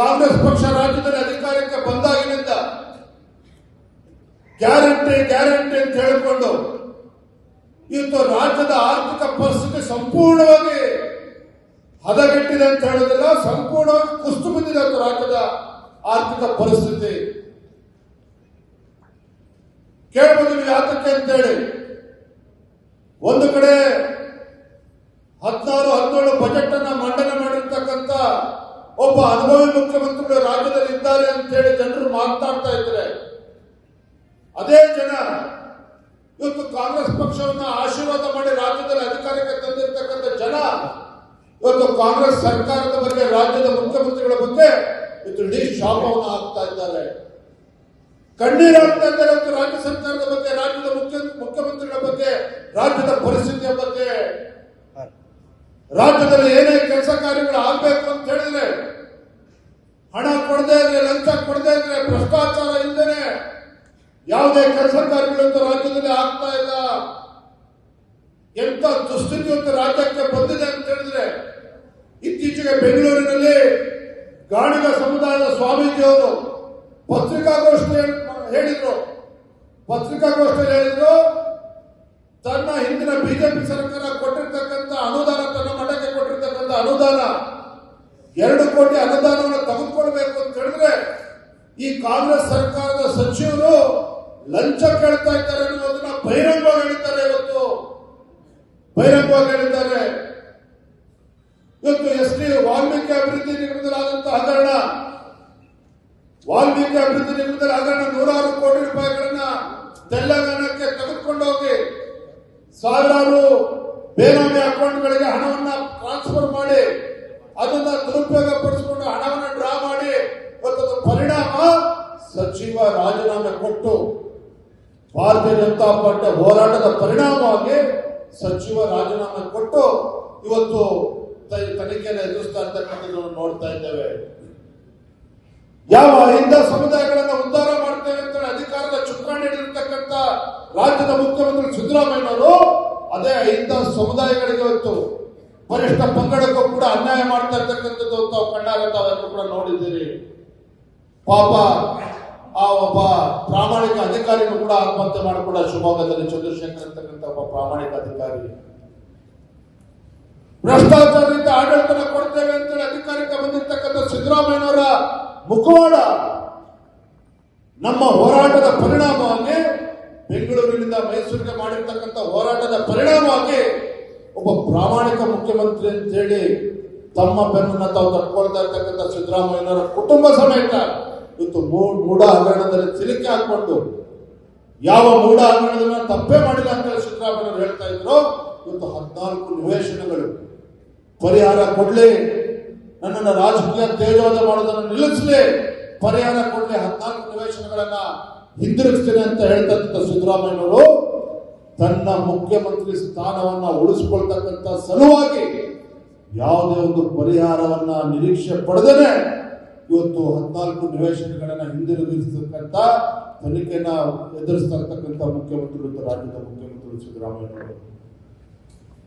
ಕಾಂಗ್ರೆಸ್ ಪಕ್ಷ ರಾಜ್ಯದಲ್ಲಿ ಅಧಿಕಾರಕ್ಕೆ ಬಂದಾಗಿನಿಂದ ಗ್ಯಾರಂಟಿ ಗ್ಯಾರಂಟಿ ಅಂತ ಹೇಳಿಕೊಂಡು ಇವತ್ತು ರಾಜ್ಯದ ಆರ್ಥಿಕ ಪರಿಸ್ಥಿತಿ ಸಂಪೂರ್ಣವಾಗಿ ಹದಗೆಟ್ಟಿದೆ ಅಂತ ಹೇಳೋದಿಲ್ಲ, ಸಂಪೂರ್ಣವಾಗಿ ಕುಸ್ತು ಬಿದ್ದಿದೆ ಅಂತ ರಾಜ್ಯದ ಆರ್ಥಿಕ ಪರಿಸ್ಥಿತಿ. ಕೇಳ್ಬೋದು ನೀವು ಯಾತಕ್ಕೆ ಅಂತೇಳಿ. ಒಂದು ಕಡೆ ಹದಿನಾರು, ಹದಿನೇಳು ಬಜೆಟ್ ಅನ್ನ ಮಂಡನೆ ಮಾಡಿರ್ತಕ್ಕಂಥ ಒಬ್ಬ ಅನುಭವಿ ಮುಖ್ಯಮಂತ್ರಿಗಳು ರಾಜ್ಯದಲ್ಲಿ ಇದ್ದಾರೆ ಅಂತ ಹೇಳಿ ಜನರು ಮಾತನಾಡ್ತಾ ಇದ್ದಾರೆ ಅದೇ ಜನ ಇವತ್ತು ಕಾಂಗ್ರೆಸ್ ಪಕ್ಷವನ್ನ ಆಶೀರ್ವಾದ ಮಾಡಿ ರಾಜ್ಯದಲ್ಲಿ ಅಧಿಕಾರಕ್ಕೆ ತಂದಿರತಕ್ಕಂಥ ಜನ ಇವತ್ತು ಕಾಂಗ್ರೆಸ್ ಸರ್ಕಾರದ ಬಗ್ಗೆ ರಾಜ್ಯದ ಮುಖ್ಯಮಂತ್ರಿಗಳ ಬಗ್ಗೆ ಇವತ್ತು ಇಡೀ ಶಾಪವನ್ನು ಹಾಕ್ತಾ ಇದ್ದಾರೆ. ಕಣ್ಣೀರಾಗ್ತಾ ಇದ್ದಾರೆ ಇವತ್ತು ರಾಜ್ಯ ಸರ್ಕಾರದ ಬಗ್ಗೆ ರಾಜ್ಯದ ಮುಖ್ಯ ಮುಖ್ಯಮಂತ್ರಿಗಳ ಬಗ್ಗೆ ರಾಜ್ಯದ ಪರಿಸ್ಥಿತಿಯ ಬಗ್ಗೆ. ರಾಜ್ಯದಲ್ಲಿ ಏನೇ ಕೆಲಸ ಕಾರ್ಯಗಳು ಆಗ್ಬೇಕು ಅಂತ ಹೇಳಿದ್ರೆ ಹಣ ಕೊಡದೇ ಇದ್ರೆ, ಲಂಚ ಕೊಡದೇ ಇದ್ರೆ, ಭ್ರಷ್ಟಾಚಾರ ಇಲ್ಲದೇನೆ ಯಾವುದೇ ಕೆಲಸ ಕಾರ್ಯಗಳಂತೂ ರಾಜ್ಯದಲ್ಲಿ ಆಗ್ತಾ ಇಲ್ಲ. ಎಂತ ದುಸ್ಥಿತಿ ಅಂತ ರಾಜ್ಯಕ್ಕೆ ಬಂದಿದೆ ಅಂತ ಹೇಳಿದ್ರೆ, ಇತ್ತೀಚೆಗೆ ಬೆಂಗಳೂರಿನಲ್ಲಿ ಗಾಣಿಗ ಸಮುದಾಯದ ಸ್ವಾಮೀಜಿಯವರು ಪತ್ರಿಕಾಗೋಷ್ಠಿ ಹೇಳಿದ್ರು. ಪತ್ರಿಕಾಗೋಷ್ಠಿಯಲ್ಲಿ ಹೇಳಿದ್ರು, ತನ್ನ ಹಿಂದಿನ ಬಿಜೆಪಿ ಸರ್ಕಾರ ಕೊಟ್ಟಿರ್ತಕ್ಕಂಥ ಅನುದಾನ, ತನ್ನ ಮಠಕ್ಕೆ ಕೊಟ್ಟಿರ್ತಕ್ಕಂಥ ಅನುದಾನ ಎರಡು ಕೋಟಿ ಅನುದಾನವನ್ನು ತೆಗೆದುಕೊಳ್ಬೇಕು ಅಂತ ಹೇಳಿದ್ರೆ ಈ ಕಾಂಗ್ರೆಸ್ ಸರ್ಕಾರದ ಸಚಿವರು ಲಂಚ ಕೇಳ್ತಾ ಇದ್ದಾರೆ ಅನ್ನೋದನ್ನ ಬಹಿರಂಗವಾಗಿ ಹೇಳಿದ್ದಾರೆ ಇವತ್ತು. ಬಹಿರಂಗವಾಗಿ ಹೇಳಿದ್ದಾರೆ. ಇವತ್ತು ಎಸ್ ಟಿ ವಾಲ್ಮೀಕಿ ಅಭಿವೃದ್ಧಿ ನಿಗಮದಲ್ಲಾದಂತಹ ಹಗರಣ, ವಾಲ್ಮೀಕಿ ಅಭಿವೃದ್ಧಿ ನಿಗಮದಲ್ಲಿ ಹಗರಣ ನೂರಾರು ಕೋಟಿ ರೂಪಾಯಿಗಳನ್ನ ತೆಲಂಗಾಣಕ್ಕೆ ತೆಗೆದುಕೊಂಡು ಹೋಗಿ ಸಾವಿರಾರು ಬೇನಾಮಿ ಅಕೌಂಟ್ಗಳಿಗೆ ಹಣವನ್ನ ಟ್ರಾನ್ಸ್ಫರ್ ಮಾಡಿ ಅದನ್ನ ದುರುಪಯೋಗ ಪಡಿಸಿಕೊಂಡು ಹಣವನ್ನ ಡ್ರಾ ಸಚಿವ ರಾಜೀನಾಮೆ ಕೊಟ್ಟು ಭಾರತೀಯ ಜನತಾ ಹೋರಾಟದ ಪರಿಣಾಮವಾಗಿ ಸಚಿವ ರಾಜೀನಾಮೆ ಕೊಟ್ಟು ಇವತ್ತು ತನಿಖೆಯನ್ನು ಎದುರಿಸ್ತಾ ಇರ್ತಕ್ಕಂಥದ್ದನ್ನು ನೋಡ್ತಾ ಇದ್ದೇವೆ. ಯಾವ ಹಿಂದ ಸಮುದಾಯಗಳನ್ನ ಉದ್ಧಾರ ಮಾಡ್ತೇವೆ ಅಂತ ಅಧಿಕಾರದ ಚುಕ್ಕಾಣಿ ಹಿಡಿದಿರ್ತಕ್ಕಂಥ ರಾಜ್ಯದ ಮುಖ್ಯಮಂತ್ರಿ ಸಿದ್ದರಾಮಯ್ಯನವರು ಅದೇ ಇಂಥ ಸಮುದಾಯಗಳಿಗೆ ಇವತ್ತು ವರಿಷ್ಠ ಪಂಗಡಕ್ಕೂ ಕೂಡ ಅನ್ಯಾಯ ಮಾಡ್ತಾ ಇರ್ತಕ್ಕಂಥದ್ದು ತಾವು ಕಣ್ಣಾಗ ಕೂಡ ನೋಡಿದ್ದೀರಿ. ಪಾಪ ಆ ಒಬ್ಬ ಪ್ರಾಮಾಣಿಕ ಅಧಿಕಾರಿನೂ ಕೂಡ ಆತ್ಮಹತ್ಯೆ ಮಾಡಿಕೊಂಡ ಶಿವಮೊಗ್ಗದಲ್ಲಿ ಚಂದ್ರಶೇಖರ್ ಅಂತಕ್ಕಂಥ ಒಬ್ಬ ಪ್ರಾಮಾಣಿಕ ಅಧಿಕಾರಿ. ಭ್ರಷ್ಟಾಚಾರದಿಂದ ಆಡಳಿತನ ಕೊಡ್ತೇವೆ ಅಂತೇಳಿ ಅಧಿಕಾರಕ್ಕೆ ಬಂದಿರ್ತಕ್ಕಂಥ ಸಿದ್ದರಾಮಯ್ಯನವರ ಮುಖವಾಡ ನಮ್ಮ ಹೋರಾಟದ ಪರಿಣಾಮವಾಗಿ ಬೆಂಗಳೂರಿನಿಂದ ಮೈಸೂರಿಗೆ ಮಾಡಿರ್ತಕ್ಕಂಥ ಹೋರಾಟದ ಪರಿಣಾಮವಾಗಿ ಒಬ್ಬ ಪ್ರಾಮಾಣಿಕ ಮುಖ್ಯಮಂತ್ರಿ ಅಂತ ಹೇಳಿ ತಮ್ಮ ಬೆನ್ನನ್ನ ತಾವು ತಟ್ಕೊಳ್ತಾ ಇರ್ತಕ್ಕಂಥ ಸಿದ್ದರಾಮಯ್ಯನವರ ಕುಟುಂಬ ಸಮೇತ ಇವತ್ತು ಮೂಢ ಹಗರಣದಲ್ಲಿ ಸಿಲುಕಿ ಹಾಕೊಂಡು ಯಾವ ಮೂಢ ಹಗರಣದನ್ನ ತಪ್ಪೇ ಮಾಡಿಲ್ಲ ಅಂತ ಹೇಳಿ ಹೇಳ್ತಾ ಇದ್ರು. ಇವತ್ತು ಹದಿನಾಲ್ಕು ನಿವೇಶನಗಳು. ಪರಿಹಾರ ಕೊಡ್ಲಿ. ನನ್ನನ್ನು ರಾಜಕೀಯ ತೇಜೋದ ಮಾಡೋದನ್ನು ನಿಲ್ಲಿಸಲಿ. ಪರಿಹಾರ ಕೊಡ್ಲಿ. ಹದಿನಾಲ್ಕು ನಿವೇಶನಗಳನ್ನ ಹಿಂದಿರುಗಿಸ್ತೀನಿ ಅಂತ ಹೇಳ್ತಕ್ಕಂಥ ಸಿದ್ದರಾಮಯ್ಯನವರು ತನ್ನ ಮುಖ್ಯಮಂತ್ರಿ ಸ್ಥಾನವನ್ನ ಉಳಿಸಿಕೊಳ್ತಕ್ಕಂಥ ಸಲುವಾಗಿ ಯಾವುದೇ ಒಂದು ಪರಿಹಾರವನ್ನ ನಿರೀಕ್ಷೆ ಪಡೆದೇನೆ ಇವತ್ತು ಹದಿನಾಲ್ಕು ನಿವೇಶನಗಳನ್ನ ಹಿಂದಿರುಗಿಸತಕ್ಕಂತ ತನಿಖೆನ ಎದುರಿಸ್ತಾ ಇರ್ತಕ್ಕಂಥ ಮುಖ್ಯಮಂತ್ರಿ ರಾಜ್ಯದ ಮುಖ್ಯಮಂತ್ರಿ ಸಿದ್ದರಾಮಯ್ಯನವರು